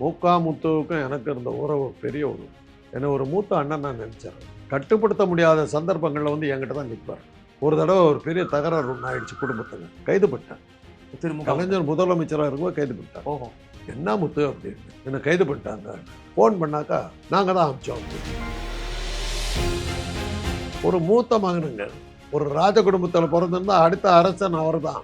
மூக்கா முத்துவுக்கும் எனக்கு இருந்த உறவு பெரிய உறவு. என்னை ஒரு மூத்த அண்ணன் நான் நினச்சேன் கட்டுப்படுத்த முடியாத சந்தர்ப்பங்களில் வந்து என்கிட்ட தான் நிற்பார் ஒரு தடவை ஒரு பெரிய தகராறு ஒன்று ஆயிடுச்சு குடும்பத்தில். கைது பண்ணிட்டேன் திருமுக கலைஞர் முதலமைச்சராக இருக்கும்போது கைது ஓஹோ. என்ன முத்து அப்படின்னு என்னை கைது பண்ணிட்டாங்க. ஃபோன் பண்ணாக்கா நாங்கள் தான் அமிச்சோம் அப்படின்னு. ஒரு மூத்த மகனுங்க. ஒரு ராஜ குடும்பத்தில் பிறந்திருந்தா அடுத்த அரசன் அவர் தான்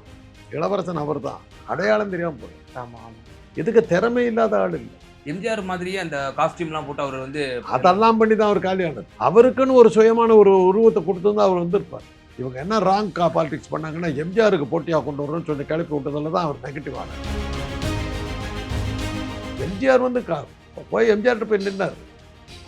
இளவரசன் அவர் தான் அடையாளம் தெரியாமல் போய் ஆமா ஆமா. இதுக்கு திறமை இல்லாத ஆள் இல்லை. எம்ஜிஆர் மாதிரியே அந்த காஸ்டியூம்லாம் போட்டு அவர் வந்து அதெல்லாம் பண்ணி தான் அவர் காலியானது. அவருக்குன்னு ஒரு சுயமான ஒரு உருவத்தை கொடுத்துருந்தா அவர் வந்திருப்பார். இவங்க என்ன ராங் கா பாலிடிக்ஸ் பண்ணாங்கன்னா எம்ஜிஆருக்கு போட்டியாக கொண்டு வரணும்னு சொல்லி கிளப்பி விட்டதில் தான் அவர் நெகட்டிவ் ஆனார். எம்ஜிஆர் வந்து கா போய் எம்ஜிஆர்கிட்ட போய் நின்னார்.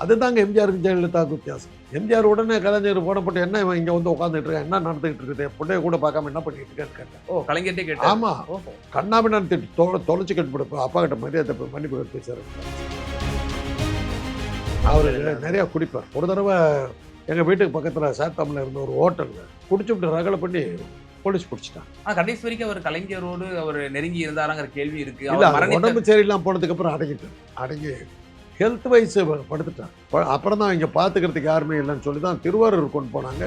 அதுதாங்க எம்ஜிஆருக்கு ஜெயலலிதாவுக்கு வித்தியாசம். எம்ஜிஆர் உடனே கலைஞர் போனப்பட்டு என்ன இவன் இங்கே வந்து உட்காந்துட்டு இருக்கேன்? என்ன நடந்துகிட்டு இருக்குது? பிள்ளைய கூட பார்க்காம என்ன பண்ணிட்டு இருக்கேன்னு கேட்டேன் ஓ கலைஞர்ட்டே கேட்டார் ஆமா. ஓஹோ. கண்ணாபின்னு திட்டு தொ தொலைச்சு கட்டுப்படும் அப்பா கிட்ட மரியாதை மன்னிப்பு கேட்டு பேசுறாரு. அவர் நிறைய குடிப்பார். ஒரு தடவை எங்கள் வீட்டுக்கு பக்கத்தில் சேத்தமில் இருந்த ஒரு ஹோட்டலில் குடிச்சுட்டு ரகலை பண்ணி போலீஸ் பிடிச்சிட்டான். ஆனா கடைசி வரைக்கும் அவர் கலைஞரோடு அவர் நெருங்கி இருந்தாராங்கிற கேள்வி இருக்கு. உடம்பு சரியில்லாம போனதுக்கு அப்புறம் அடங்கிட்டான் அடங்கி ஹெல்த் வைஸ் படுத்துட்டான். அப்புறம் தான் இங்கே பார்த்துக்கிறதுக்கு யாருமே இல்லைன்னு சொல்லி தான் திருவாரூர் கொண்டு போனாங்க.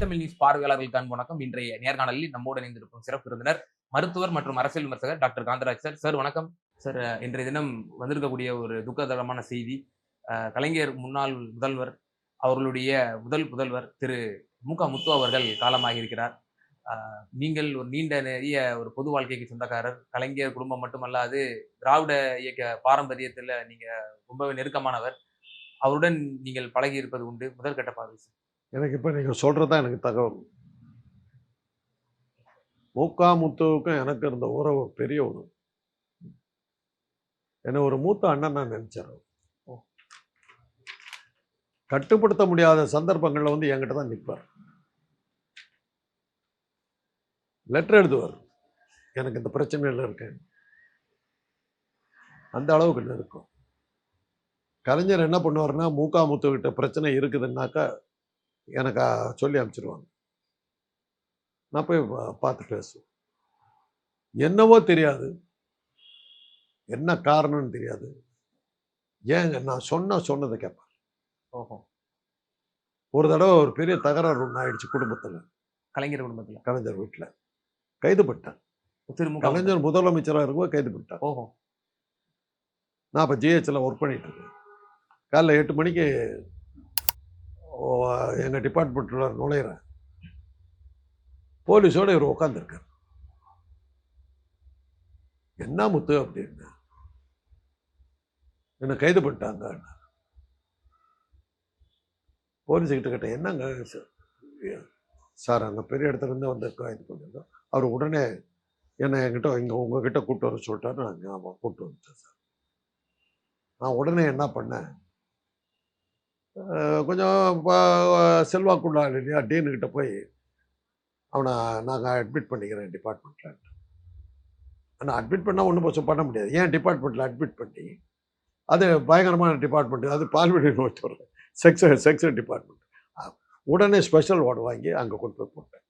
தமிழ் நியூஸ் பார்வையாளர்களுக்கு அன்பு வணக்கம். இன்றைய நேர்காணலில் நம்மோடு இணைந்திருக்கும் சிறப்பு விருந்தினர் மருத்துவர் மற்றும் அரசியல் விமர்சகர் டாக்டர் காந்தராஜ் சார். சார் வணக்கம். சார் இன்றைய தினம் வந்திருக்கக்கூடிய ஒரு துக்கதரமான செய்தி கலைஞர் முன்னாள் முதல்வர் அவர்களுடைய முதல் புதல்வர் திரு மு க முத்து அவர்கள் காலமாகி இருக்கிறார் நீங்கள் ஒரு நீண்ட நெறிய ஒரு பொது வாழ்க்கைக்கு சொந்தக்காரர் கலைஞர் குடும்பம் மட்டுமல்லாது திராவிட இயக்க பாரம்பரியத்தில் நீங்க ரொம்பவே நெருக்கமானவர். அவருடன் நீங்கள் பழகி இருப்பது உண்டு. முதற்கட்ட பார்வை. எனக்கு இப்போ நீங்கள் சொல்கிறது தான் எனக்கு தகவல். மூக்கா முத்துவுக்கும் எனக்கு இருந்த உறவு பெரிய உறவு. என்னை ஒரு மூத்த அண்ணன் நான் நினச்சேன் ஓ. கட்டுப்படுத்த முடியாத சந்தர்ப்பங்களில் வந்து என்கிட்ட தான் நிற்பார் லெட்டர் எழுதுவார். எனக்கு இந்த பிரச்சனையில் இருக்கேன். அந்த அளவுக்கு இருக்கும். கலைஞர் என்ன பண்ணுவார்னா மூக்கா முத்துக்கிட்ட பிரச்சனை இருக்குதுன்னாக்கா எனக்கு சொல்லி அனுப்பிச்சிடுவாங்க நான் போய் பார்த்து பேசுவேன். என்னவோ தெரியாது. என்ன காரணம்னு தெரியாது. ஏங்க நான் சொன்ன சொன்னதை கேட்பேன் ஓஹோ. ஒரு தடவை ஒரு பெரிய தகராறு ஒன்று ஆயிடுச்சு குடும்பத்தில். கலைஞர் குடும்பத்துல. கலைஞர் வீட்டில் கைது பண்ணிட்டேன் திருமுக கலைஞர் முதலமைச்சராக இருக்கும்போது கைது பண்ணிட்டேன் ஓஹோ. நான் இப்போ ஜிஹெச்சில் ஒர்க் பண்ணிட்டு இருக்கேன். காலைல எட்டு மணிக்கு எங்கள் டிபார்ட்மெண்ட்டில் நுழையிறேன். போலீஸோடு இவர் உட்காந்துருக்கார் என்ன முத்து அப்படின்னு. என்னை கைது பண்ணிட்டாங்க போலீஸுக்கிட்ட கேட்டேன் என்னங்க? சார் சார் அங்கே பெரிய இடத்துல இருந்து வந்து கைது பண்ணியிருந்தோம் அவர் உடனே என்னை என்கிட்ட இங்கே உங்ககிட்ட கூப்பிட்டு வர சொல்லிட்டாரு. நான் இங்கே ஆமாம் கூப்பிட்டு வந்துட்டேன் சார். நான் உடனே என்ன பண்ணேன்? கொஞ்சம் செல்வாக்குள்ளா இல்லையா? டீனுக்கிட்ட போய் அவனை நாங்கள் அட்மிட் பண்ணிக்கிறேன் டிபார்ட்மெண்ட்டில் ஆனால் அட்மிட் பண்ணால் ஒன்றும் கொஞ்சம் பண்ண முடியாது. ஏன் டிபார்ட்மெண்ட்டில் அட்மிட் பண்ணி? அது பயங்கரமான டிபார்ட்மெண்ட் அது பால்வெளி நோய் செக்ஸ் செக்ஸ் டிபார்ட்மெண்ட் உடனே ஸ்பெஷல் வார்டு வாங்கி அங்கே கொண்டு போய் போட்டேன்.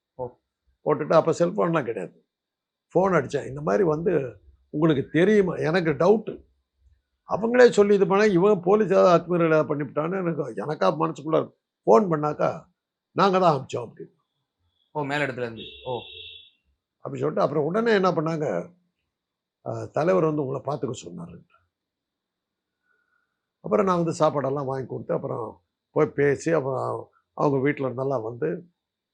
போட்டுட்டு அப்போ செல்ஃபோன்லாம் கிடையாது. ஃபோன் அடித்தேன் இந்த மாதிரி வந்து உங்களுக்கு தெரியுமா? எனக்கு டவுட்டு அவங்களே சொல்லி இது பண்ண இவன் போலீஸ் ஏதாவது அத்துமீறல் ஏதாவது பண்ணிவிட்டான்னு எனக்கு எனக்கா மனசுக்குள்ள ஃபோன் பண்ணாக்கா நாங்கள் தான் அமிச்சோம் அப்படின்னு. ஓ மேல இடத்துல இருந்து. ஓ. அப்படி சொல்லிட்டு அப்புறம் உடனே என்ன பண்ணாங்க? தலைவர் வந்து உங்களை பார்த்துக்க சொன்னார். அப்புறம் நான் வந்து சாப்பாடெல்லாம் வாங்கி கொடுத்து அப்புறம் போய் பேசி அப்புறம் அவங்க வீட்டில் இருந்தெல்லாம் வந்து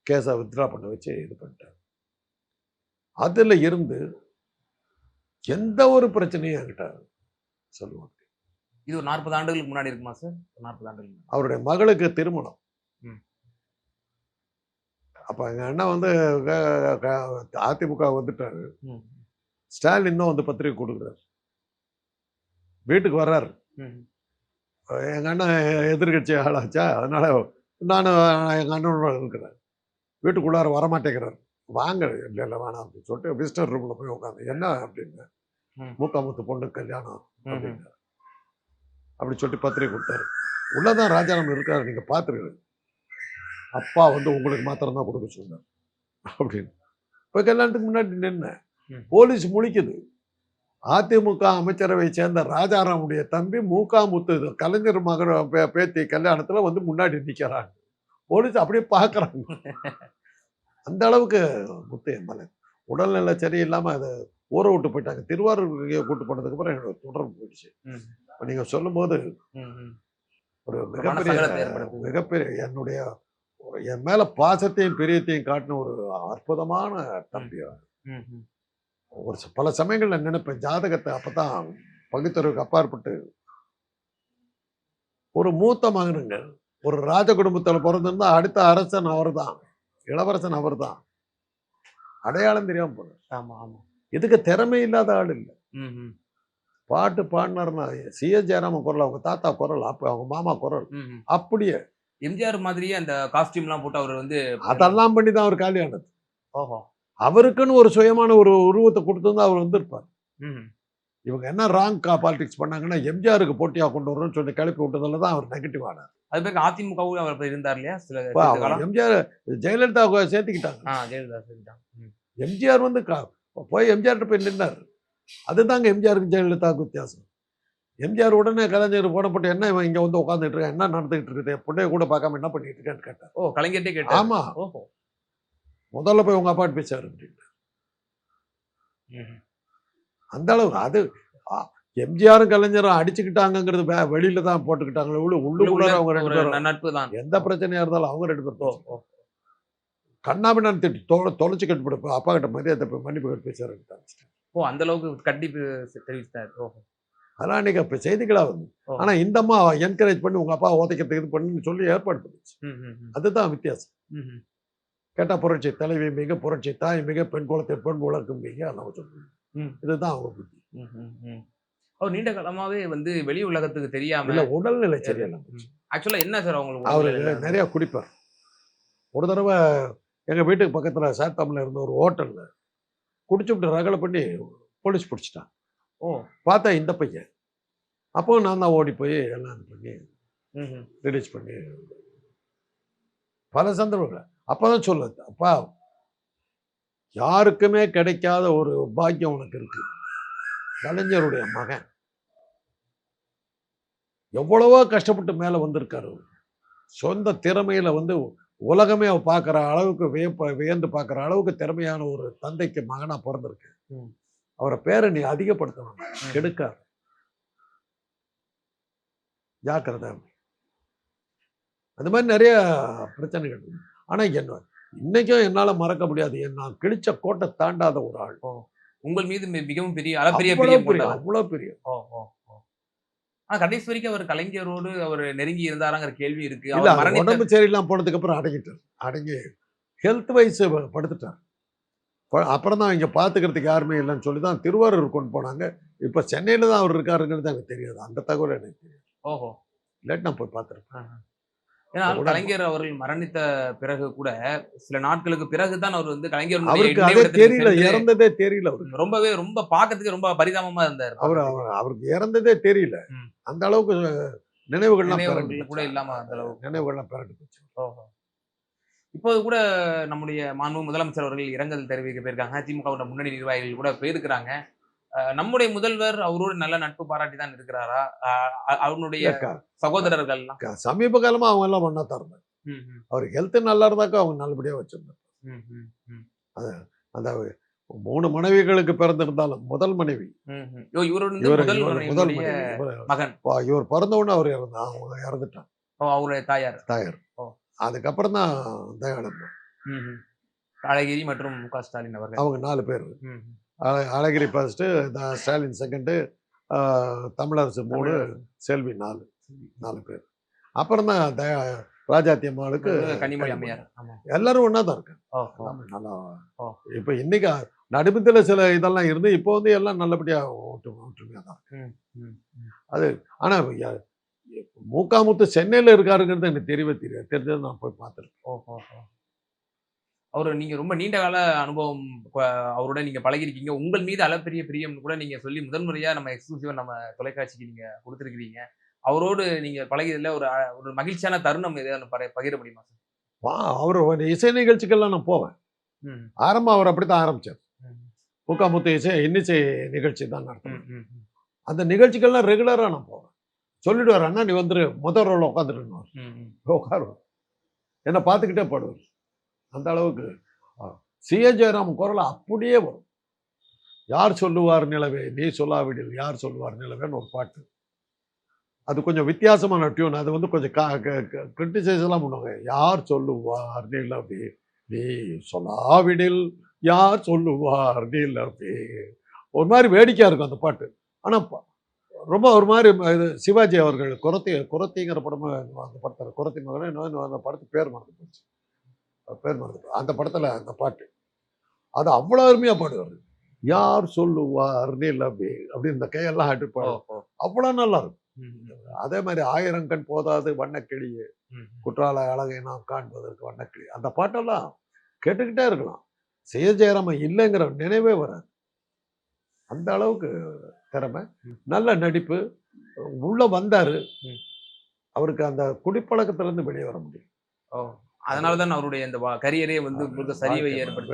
கேஸை வித்ட்ரா பண்ண வச்சு இது பண்ணிட்டேன் அதில் இருந்து எந்த ஒரு பிரச்சனையும் என்கிட்ட சொல்லுவாங்க. இது ஒரு நாற்பது ஆண்டுகளுக்கு முன்னாடி இருக்குமா சார்? நாற்பது ஆண்டுகள். அவருடைய மகளுக்கு திருமணம். அப்போ எங்கள் அண்ணன் வந்து அதிமுக வந்துட்டாரு. ஸ்டாலின் தான் வந்து பத்திரிக்கை கொடுக்குறாரு. வீட்டுக்கு வர்றாரு. எங்கள் அண்ணன் எதிர்கட்சி ஆளாச்சா? அதனால நானும் எங்கள் அண்ணனோட இருக்கிறேன். வீட்டுக்குள்ளார வரமாட்டேங்கிறார். வாங்க இல்லை இல்லை வேணாம் அப்படின்னு சொல்லிட்டு விசிட்டர் ரூமில் போய் உட்காந்து என்ன? அப்படின்னு. மூக்காமுத்து பொண்ணு கல்யாணம். அப்படின்னு. அப்படி சொல்லிட்டு பத்திரிக்கை கொடுத்தாரு. உள்ளதான் ராஜாராம் இருக்காரு நீங்கள் பார்த்துருக்குறது அப்பா வந்து உங்களுக்கு மாத்திரம் தான் கொடுக்க சொன்னார் அப்படின்னு. இப்போ கல்யாணத்துக்கு முன்னாடி நின்னேன். போலீஸ் முழிக்குது. அதிமுக அமைச்சரவை சேர்ந்த ராஜாராமுடைய தம்பி மூக்காமுத்து இது கலைஞர் மகன் பேத்தி கல்யாணத்துல வந்து முன்னாடி நிக்கிறாங்க. போலீஸ் அப்படியே பார்க்கறாங்க அந்த அளவுக்கு முத்து எம்எல்ஏ உடல்நிலை சரியில்லாம அதை ஊற விட்டு போயிட்டாங்க. திருவாரூர் கூட்டு போனதுக்கு அப்புறம் என்னோட தொடர்பு போயிடுச்சு. இப்ப நீங்க சொல்லும்போது. ஒரு மிகப்பெரிய. மிகப்பெரிய என்னுடைய என் மேல பாசத்தையும் பிரியத்தையும் காட்டின ஒரு அற்புதமான தம்பி. ஒரு பல சமயங்கள்ல நினைப்பேன். ஜாதகத்தை அப்பதான் பகுத்தறிவுக்கு அப்பாற்பட்டு ஒரு மூத்த மகனுங்க. ஒரு ராஜ குடும்பத்துல பிறந்திருந்தா அடுத்த அரசன் அவர்தான் இளவரசன் அவர்தான். அடையாளம் தெரியாம போன ஆமா ஆமா. இதுக்கு திறமை இல்லாத ஆள் இல்லை. பாட்டு பாடினார்னா சிஎஸ் ஜெயராமன் குரல் அவங்க தாத்தா குரல் அப்ப அவங்க மாமா குரல். அப்படியே. எம்ஜிஆர் மாதிரியே அந்த காஸ்டியூம் எல்லாம் போட்டு அவர் வந்து அதெல்லாம் பண்ணி தான் அவர் காலியானது ஓஹோ. அவருக்குன்னு ஒரு சுயமான ஒரு உருவத்தை கொடுத்திருந்தா அவர் வந்திருப்பார். இவங்க என்ன ராங் பாலிடிக்ஸ் பண்ணாங்கன்னா எம்ஜிஆருக்கு போட்டியா கொண்டு வரணும்னு சொல்லி கிளப்பி விட்டதுல தான் அவர் நெகட்டிவ் ஆனார். அது பேருக்கு அதிமுகவும் அவர் இருந்தார் இல்லையா? சில எம்ஜிஆர் ஜெயலலிதா சேர்த்துக்கிட்டாங்க. ஆ ஜெயலலிதா ம். எம்ஜிஆர் வந்து போய் எம்ஜிஆர்கிட்ட போய் நின்னார். அதுதாங்க எம்ஜிஆருக்கு ஜெயலலிதாவுக்கு வித்தியாசம். எம்ஜிஆர் உடனே கலைஞர் போடப்பட்டு என்ன இவன் இங்க வந்து உட்காந்துட்டு இருக்கான்? என்ன நடந்துகிட்டு இருக்குது? பொண்ணைய கூட பார்க்காம என்ன பண்ணிட்டு இருக்கேன்னு கேட்டார். ஓ கலைஞர்ட்டே கேட்டார். ஆமா. ஓஹோ. முதல்ல போய் உங்க அப்பாட்டு பேசாரு அப்படின்னு ம், அந்த அளவுக்கு அது எம்ஜிஆரும் கலைஞரும் அடிச்சுக்கிட்டாங்கிறது வெளியில தான் போட்டுக்கிட்டாங்களே உள்ள உள்ளுக்குள்ள அவங்க ரெண்டு பேரும் நட்பு தான் எந்த பிரச்சனையா இருந்தாலும் அவங்க ரெண்டு பேரும் ஓ கண்ணாபின்னு திட்டு தொலை தொலைச்சு கட்டுப்பட அப்பா கிட்ட மரியாதை மன்னிப்பு கேட்டு பேசாரு ஓ அந்த அளவுக்கு கண்டிப்பு தெரிவித்தார் ஓஹோ அதெல்லாம் அன்னைக்கு அப்ப செய்திகளா வந்து ஓ. ஆனா இந்த அம்மா என்கரேஜ் பண்ணி உங்க அப்பா உதைக்கிறதுக்கு இது பண்ணுன்னு சொல்லி ஏற்பாடு பண்ணுச்சு. அதுதான் வித்தியாசம் ம், ம். கேட்டா புரட்சி தலைவி மிக புரட்சி தாய் மிக பெண் குலத்தை பெண் உலகம் மிக சொல்லுவோம் ம். இதுதான் அவங்க புத்தி. அவர் நீண்ட காலமாவே வந்து வெளி உலகத்துக்கு தெரியாம இல்ல உடல்நிலை சரியில்லாம போச்சு. ஆக்சுவலா என்ன சார் அவங்களுக்கு அவரு? நிறைய குடிப்பார். ஒரு தடவை எங்க வீட்டுக்கு பக்கத்துல சேத்தாமில் இருந்த ஒரு ஹோட்டல்ல குடிச்சுட்டு ரகலை பண்ணி போலீஸ் பிடிச்சிட்டான். ஓ. பார்த்தா இந்த பையன். அப்போ நான் தான் ஓடி போய் எல்லாம் இது பண்ணி. ரிலீஸ் பண்ணி பல சந்தர்ப்பங்கள். அப்பதான் சொல்லுது அப்பா யாருக்குமே கிடைக்காத ஒரு பாக்கியம் உனக்கு இருக்கு. கலைஞருடைய மகன். எவ்வளவோ கஷ்டப்பட்டு மேல வந்திருக்காரு. சொந்த திறமையில வந்து உலகமே அவ பார்க்குற அளவுக்கு வியப்ப வியந்து பார்க்குற அளவுக்கு திறமையான ஒரு தந்தைக்கு மகனா பிறந்திருக்கு ம். அவரை பேரை நீ அதிகப்படுத்தணும் ம். கெடுக்காது ஜாக்கிரதை அது மாதிரி நிறைய பிரச்சனைகள் இருக்கு. ஆனா என்ன இன்னைக்கும் என்னால மறக்க முடியாது நான் கிழிச்ச கோட்டை தாண்டாத ஒரு ஆள் உங்கள் மீது மிகவும் பெரிய பிரியம் பெரிய. அவ்வளவு பெரிய கடைசி வரைக்கும் அவர் கலைஞரோடு அவர் நெருங்கி இருந்தாராங்கிற கேள்வி இருக்கு. அவர் உடம்பு சரியில்லாம போனதுக்கு அப்புறம் அடங்கிட்டார். அடங்கி ஹெல்த் வைஸ் படுத்துட்டார். அப்புறம் தான் இங்க பாத்துக்கிறதுக்கு யாருமே இல்லைன்னு சொல்லி தான் திருவாரூர் கொண்டு போனாங்க. இப்ப சென்னையில தான் அவர் இருக்காருங்கிறது எனக்கு தெரியாது. அந்த தகவல் எனக்கு தெரியாது. ஓஹோ. இல்லாட்டி நான் போய் பார்த்துருப்பேன் ஏன்னா கலைஞர் அவர்கள் மரணித்த பிறகு கூட சில நாட்களுக்கு பிறகுதான் அவர் வந்து அவருக்கு நினைவிடத்துக்கு தெரியல இறந்ததே தெரியல அவருக்கு. ரொம்பவே ரொம்ப பார்க்கறதுக்கு ரொம்ப பரிதாபமா இருந்தார். அவர் அவர் அவருக்கு இறந்ததே தெரியல. அந்த அளவுக்கு நினைவுகள்லாம் கூட இல்லாம அந்த அளவுக்கு. நினைவுகள்லாம் பிறண்டு போச்சு. இப்போது கூட நம்முடைய மாண்பு முதலமைச்சர் அவர்கள் இரங்கல் தெரிவிக்க போயிருக்காங்க. திமுக முன்னணி நிர்வாகிகள் கூட போயிருக்கிறாங்க நம்முடைய முதல்வர் அவரோடு நல்ல நட்பு பாராட்டி தான் இருக்கிறாரா? அஹ் அ- அவருடைய இல்ல, க- சகோதரர்கள் சமீப காலமா அவங்க எல்லாம் ஒன்னா தான் இருந்தாங்க. அவர் ஹெல்த் நல்லா இருந்தாக்கா அவங்க நல்லபடியா வச்சிருந்தாங்க. அந்த மூணு மனைவிகளுக்கு பிறந்திருந்தாலும் முதல் மனைவி. முதல் மகன். இவர் பிறந்த உடனே அவர் இறந்தா அவங்க இறந்துட்டாங்க. ஓ, அவருடைய தாயார். தாயார். அதுக்கப்புறம் தான் தயாளன். ம், ம். அழகிரி மற்றும் மு க ஸ்டாலின் அவர்கள். அவங்க நாலு பேர். அழகிரி ஃபர்ஸ்ட் ஸ்டாலின் செகண்டு தமிழரசு மூணு செல்வி நாலு நாலு பேர். அப்புறம் தான் ராஜாத்தி அம்மாளுக்கு கனிமொழி அம்மையார். எல்லாரும் ஒன்றா தான். எல்லாமே நல்லா. இப்போ இன்னைக்கு நடுமத்தில் சில இதெல்லாம் இருந்து இப்போ வந்து எல்லாம் நல்லபடியா ஒற்று ஒற்றுமையாக தான் இருக்கு. அது ஆனா ய- மூக்காமுத்து சென்னையில இருக்காருங்கிறது எனக்கு தெரியவே தெரியாது. தெரிஞ்சது நான் போய் பார்த்துருக்கேன். அவரு நீங்க ரொம்ப நீண்ட கால அனுபவம் அவரோட நீங்க பழகிருக்கீங்க. உங்கள் மீது அளப்பெரிய பிரியம் கூட நீங்க சொல்லி முதல் முறையா நம்ம எக்ஸ்க்ளூசிவா நம்ம தொலைக்காட்சிக்கு நீங்க கொடுத்துருக்கீங்க அவரோடு நீங்க பழகியதுல ஒரு ஒரு மகிழ்ச்சியான தருணம் ஏதாவது பகிர பகிர முடியுமா சார்? வா அவர் இசை நிகழ்ச்சிக்கெல்லாம் நான் போவேன். ம், ஆரம்பம் அவர் அப்படித்தான் ஆரம்பிச்சார். ம், முக்காமுத்து இசை இன்னிசை நிகழ்ச்சி தான் அந்த நிகழ்ச்சிகள்லாம் ரெகுலரா நான் போவேன். சொல்லிடுவார் அண்ணா நீ வந்துரு முதல் ரோல உட்காந்துருன்னு ம், ம். உட்காருவார் என்னை பார்த்துக்கிட்டே பாடுவார். அந்த அளவுக்கு. சிஏ ஜெயராம் குரல் அப்படியே வரும். யார் சொல்லுவார் நிலவே? நீ சொல்லாவிடில் யார் சொல்லுவார் நிலவேன்னு ஒரு பாட்டு. அது கொஞ்சம் வித்தியாசமான டியூன் அது வந்து கொஞ்சம் கிரிட்டிசைஸ் எல்லாம் பண்ணுவாங்க. யார் சொல்லுவார் நிலவே? நீ சொல்லாவிடில் யார் சொல்லுவார் நிலவே? ஒரு மாதிரி வேடிக்கையாக இருக்கும் அந்த பாட்டு. ஆனால் ரொம்ப ஒரு மாதிரி இது சிவாஜி அவர்கள் குரத்தி குரத்திங்கிற படமாக அந்த படத்தில் குரத்தி மகன் இன்னும் அந்த படத்துக்கு பேர் மறந்து போச்சு. பேர் மறந்து. அந்த படத்துல அந்த பாட்டு. அது அவ்வளோ அருமையா பாடுவார். யார் சொல்லுவார் நிலவே அப்படின்னு இந்த கையெல்லாம் ஆட்டு ஓ, பாடு ஓ. அவ்வளோ நல்லா இருக்கும் அதே மாதிரி ஆயிரம் கண் போதாது வண்ணக்கிளியே. குற்றால அழகை நாம் காண்பதற்கு வண்ணக்கிளி. அந்த பாட்டெல்லாம் கேட்டுக்கிட்டே இருக்கலாம். செய்ய ஜெயராமன் இல்லைங்கிற நினைவே வராது. அந்த அளவுக்கு திறமை. நல்ல நடிப்பு. உள்ள வந்தாரு. அவருக்கு அந்த குடிப்பழக்கத்துல இருந்து வெளியே வர முடியும். அதனாலதான் அவருடைய இந்த கரியரே வந்து உங்களுக்கு சரிவை ஏற்படுத்தி.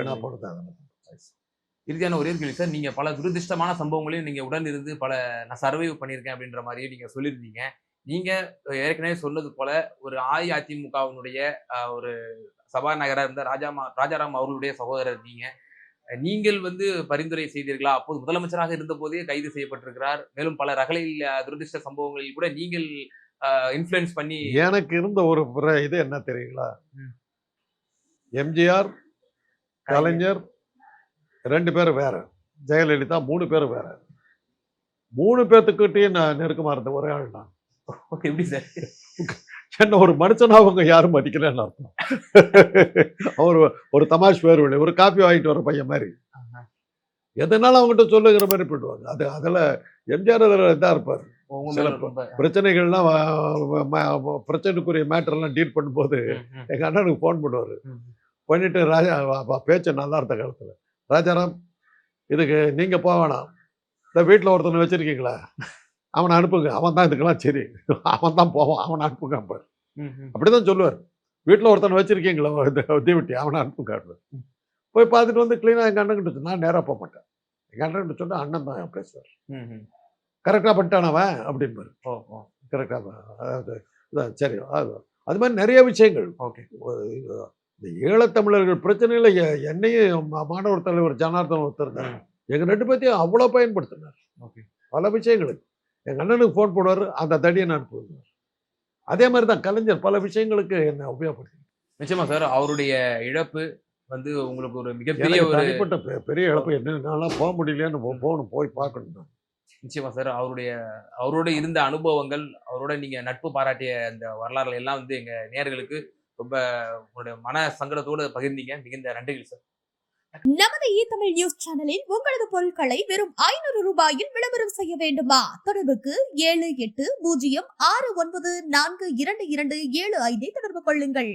இறுதியான ஒரே கேள்வி சார் நீங்க பல துரதிருஷ்டமான சம்பவங்களையும் நீங்க உடன் இருந்து பல நான் சர்வைவ் பண்ணியிருக்கேன் அப்படின்ற மாதிரியே நீங்க சொல்லியிருந்தீங்க. நீங்க ஏற்கனவே சொன்னது போல ஒரு அஇஅதிமுகவினுடைய அஹ், ஒரு சபாநாயகராக இருந்த ராஜாமா ராஜாராம் அவர்களுடைய சகோதரர் நீங்க. நீங்கள் வந்து பரிந்துரை செய்தீர்களா? அப்போது முதலமைச்சராக இருந்த போதே கைது செய்யப்பட்டிருக்கிறார். மேலும் பல ரகளில் அஹ், துரதிர்ஷ்ட சம்பவங்களில் கூட நீங்கள் இன்ஃப்ளூயன்ஸ் பண்ணி எனக்கு இருந்த ஒரு இது என்ன தெரியுங்களா. எம்ஜிஆர் கலைஞர். ரெண்டு பேரும் வேற. ஜெயலலிதா மூணு பேரும் வேற. மூணு பேர்த்துக்கிட்டையும் நான் நெருக்கமா இருந்த ஒரே ஆள் தான் எப்படி சார்? என்ன ஒரு மனுஷனா அவங்க யாரும் மதிக்கலன்னு அர்த்தம். அவர் ஒரு தமாஷ் பேர் விட ஒரு காப்பி வாங்கிட்டு வர பையன் மாதிரி. எதனால அவங்ககிட்ட சொல்லுங்கிற மாதிரி போயிடுவாங்க? அது அதில் எம்ஜிஆர் அதில் இதாக இருப்பார். சில பிரச்சனைகள்லாம் பிரச்சனைக்குரிய மேட்டர்லாம் டீல் பண்ணும்போது எங்கள் அண்ணனுக்கு ஃபோன் பண்ணுவார். பண்ணிட்டு ராஜா பேச்சு நல்லா இருந்த காலத்தில். ராஜாராம் இதுக்கு நீங்கள் போக வேணாம். இந்த வீட்டில் ஒருத்தனை வச்சுருக்கீங்களா அவனை அனுப்புங்க. அவன் தான் இதுக்கெல்லாம் சரி. அவன் தான் போவான். அவனை அனுப்புங்க அப்போ. அப்படி தான் சொல்லுவார். வீட்டில் ஒருத்தனை வச்சுருக்கீங்களா இந்த தீவட்டி அவனை அனுப்புங்க. போய் பார்த்துட்டு வந்து க்ளீனாக எங்கள் அண்ணன் கிட்ட நான் நேராக போக மாட்டேன். எங்கள் அண்ணன் கிட்ட சொன்னால் அண்ணன் தான் பேசுவார். கரெக்டாக பண்ணிட்டான் அவன் அப்படின்பாரு ஓ ஓ. கரெக்டாக சரி அது அது மாதிரி நிறைய விஷயங்கள். ஓகே. இந்த ஈழத்தமிழர்கள் பிரச்சனையில் என்னையும் மா- மாணவர் தலைவர் ஜனார்தன் ஒருத்தர் இருந்தார். எங்கள் ரெண்டு பேர்த்தையும் அவ்வளோ பயன்படுத்தினார். ஓகே. பல விஷயங்களுக்கு. எங்கள் அண்ணனுக்கு ஃபோன் போடுவார் அந்த தடியை நான் அனுப்புவார் அதே மாதிரி தான் கலைஞர் பல விஷயங்களுக்கு என்னை உபயோகப்படுத்தி நிச்சயமா சார் அவருடைய இழப்பு வந்து உங்களுக்கு ஒரு மிகப்பெரிய ஒரு தனிப்பட்ட பெ- பெரிய இழப்பு என்னென்னாலாம் போக முடியலையான்னு போகணும் போய் பார்க்கணும். நான். நிச்சயமா சார் அவருடைய அவரோட இருந்த அனுபவங்கள் அவரோட நீங்க நட்பு பாராட்டிய அந்த வரலாறுகள் எல்லாம் வந்து எங்க நேயர்களுக்கு ரொம்ப உங்களுடைய மன சங்கடத்தோடு பகிர்ந்தீங்க. மிகுந்த நன்றிகள் சார் நமது இ தமிழ் நியூஸ் சேனலில் உங்களது பொருட்களை வெறும் ஐநூறு ரூபாயில் விளம்பரம் செய்ய வேண்டுமா? தொடர்புக்கு ஏழு எட்டு பூஜ்ஜியம் ஆறு ஒன்பது நான்கு இரண்டு இரண்டு ஏழு ஐந்தை தொடர்பு கொள்ளுங்கள்.